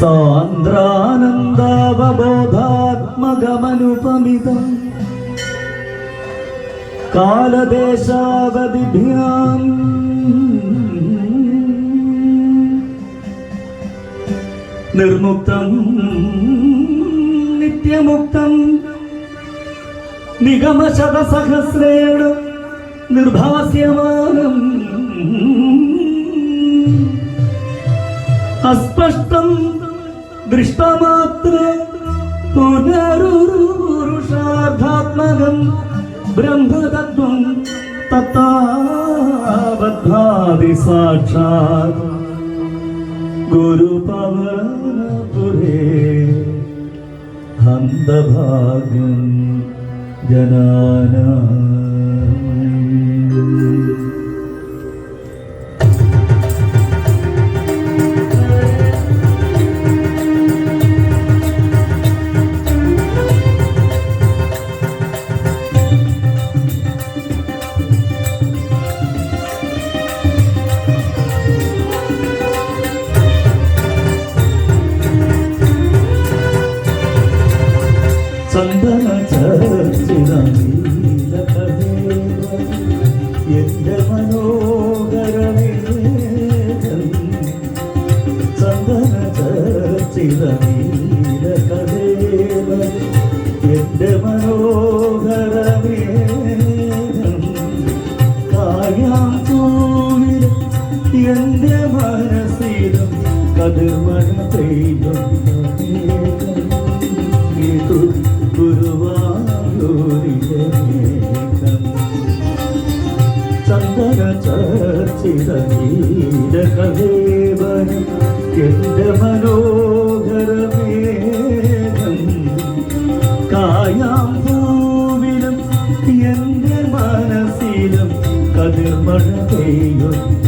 സാന്ദ്രാനന്ദാവബോധാത്മകമനുപമിതം. കാലദേശാവധിഭ്യാം. നിർമുക്തം നിത്യമുക്തം. നിഗമശതസഹസ്രേണ നിർഭാസ്യമാനം അസ്പഷ്ടം ദൃഷ്ടമാത്ര പുനരുരുഷാർത്ഥാത്മകം ബ്രഹ്മതത്വം തത്താവദ്ധാതി സാക്ഷാത് ഗുരുപവനപുരേ ഹന്തഭാഗ്യം ജനാന ചന്ദന ചർച്ചിത എന്റെ മനോഹരമേഘം ചന്ദന ചർച്ചിത എന്റെ മനോഹരമേഘം കായാം പൂവിൽ എന്റെ മനസ്സിലും കതിർമണ പെയ്യുന്ന ചർച്ചിത നീലകലേവനം എന്റെ മനോഹരമേഘം പൂവിലും എന്റെ മനസ്സിലും കതിർമഴ പെയ്യുന്ന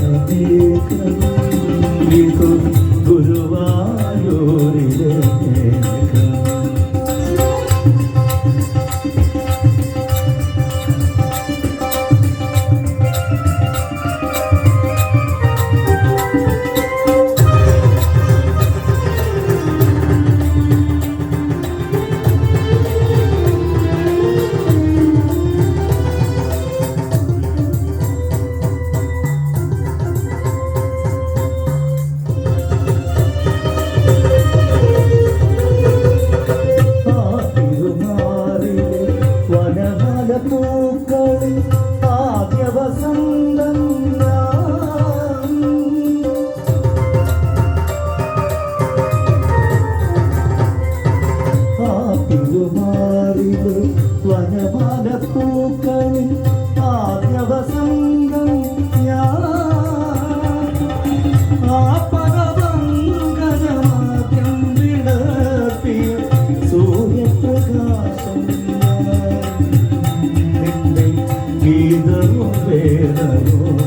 ഗീതവും വേദവും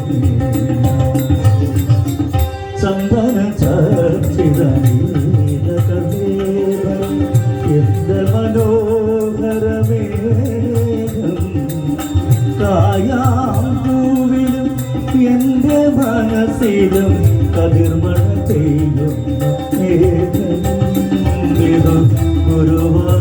ചന്ദന ചർച്ചിത എന്ത് മനോഹരമേഘം കായാം പൂവിലും എന്റെ മനസ്സിലും മേഘം ഇത് ഗുരുവായൂരിലെ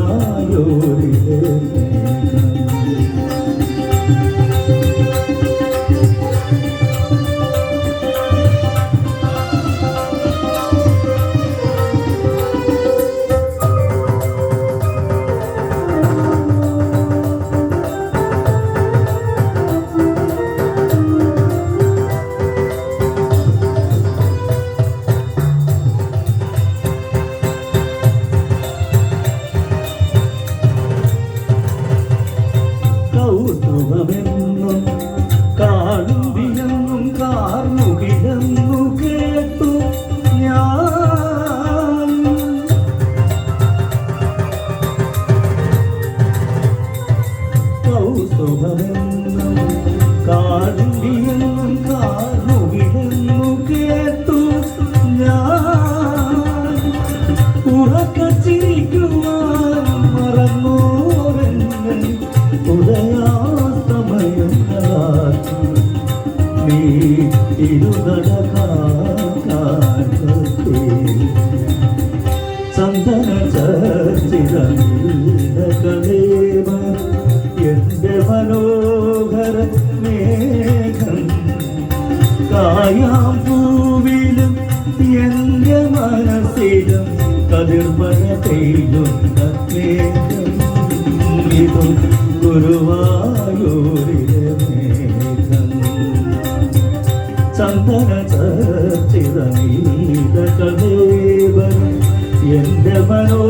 കാണും വിലങ്ങും കാർമുകിലെന്നു കേട്ടു. ഞാൻ ഉറക്കച്ചിരിക്കുവാൻ മറന്നോരെന്നെ. ഉദയാസ്തമയം കലാക്കി നീ ഇരുനടകാൻ പെയ്യുന്ന മേഘം ഇതു ഗുരുവായൂരിലെ മേഘം ചന്ദന ചർച്ചിത നീലകളേവൻ എന്റെ മനോ